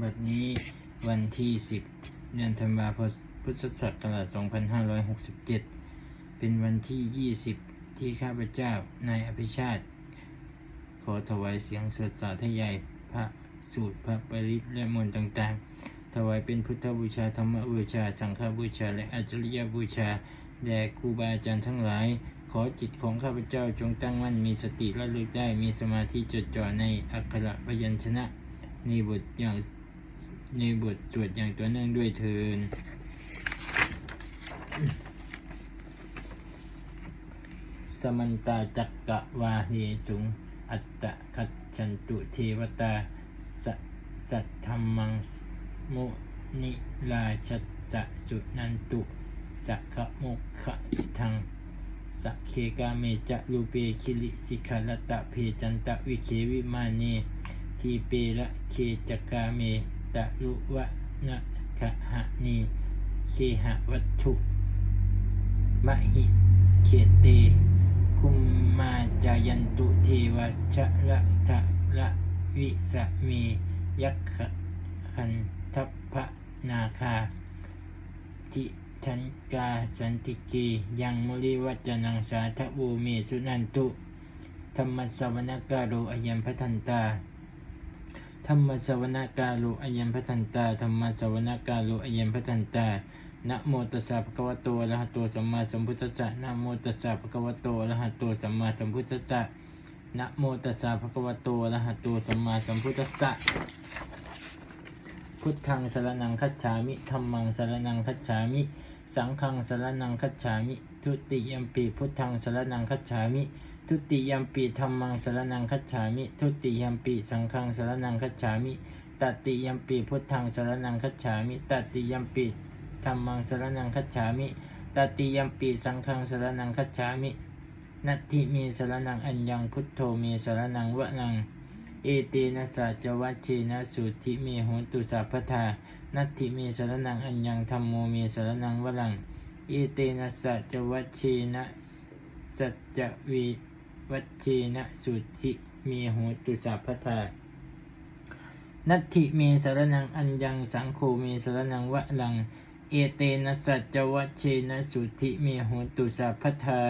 บัดนี้วันที่ 10 เดือนธันวาคมพุทธศักราช 2567 เป็นวันที่ 20 ที่ข้าพเจ้านายอภิชาติ ขอถวายเสียงสวดสาธยายพระสูตรพระปริตและมนต์ต่างๆ ถวายเป็นพุทธบูชาธรรมบูชา สังฆบูชา และอัจฉริยบูชาแด่ครูบาอาจารย์ทั้งหลาย ขอจิตของข้าพเจ้าจงตั้งมั่นมีสติระลึกได้มีสมาธิจดจ่อในอักขระพยัญชนะในบทอย่างในบทสวดอย่างตัวเนื่องด้วยเทินสมันตาจักกะวาเฮสุง อัตตะคัจฉันตุเทวตาสสัทธรรมังมุนิราชัสสะสุนันตุ สักขมุขะทัง สักเคกาเมจะลูเปคิลิสิขลตะเพจันตะวิเควิมาเนทีเประเคจกาเมตะลุวะนะขะหะนีเคหะวัตถุมหิเขเต คุมมาจายันตุเทวชะละทะละวิสะเมยักขะคันทัพพะนาคาทิ ชันกาสันติเกยังมุลิวัจนังสาทะบูเมสุนันตุธรรมสวนกาโรอยัมพัทันตาธรรมสวนกาโลอยัมพัทันตาธรรมสวนกาโลอยัมพัทันตานะโมตัสสะภะคะวะโตอะระหะโตสัมมาสัมพุทธัสสะนะโมตัสสะภะคะวะโตอะระหะโตสัมมาสัมพุทธัสสะนะโมตัสสะภะคะวะโตอะระหะโตสัมมาสัมพุทธัสสะพุทธังสรนังคัจฉามิธัมมังสรนังคัจฉามิ สังฆังสรนังคัจฉามิ ทุติยมปีพุทธังสรนังคัจฉามิ ทุติยมปีธัมมังสรนังคัจฉามิ ทุติยมปีสังฆังสรนังคัจฉามิตติยมปีพุทธังสรนังคัจฉามิตติยมปีธัมมังสรนังคัจฉามิตติยมปีสังฆังสรนังคัจฉามิ นัตถิมีสรนังอัญญังพุทโธมีสรนังวะนัง เอเตนะสัจวัชเชนะสุทิเมโหตุสัพพทานัตถิเมสรนังอัญญังธรรมโมเมสรนังวลังเอเตนะสัจวัชเชนะสัจวิวัชเชนะสุทิเมโหตุสัพพทานัตถิเมสรนังอัญญังสังโฆเมสรนังวลัง เอเตนะสัจวัชเชนะสุทิเมโหตุสัพพทา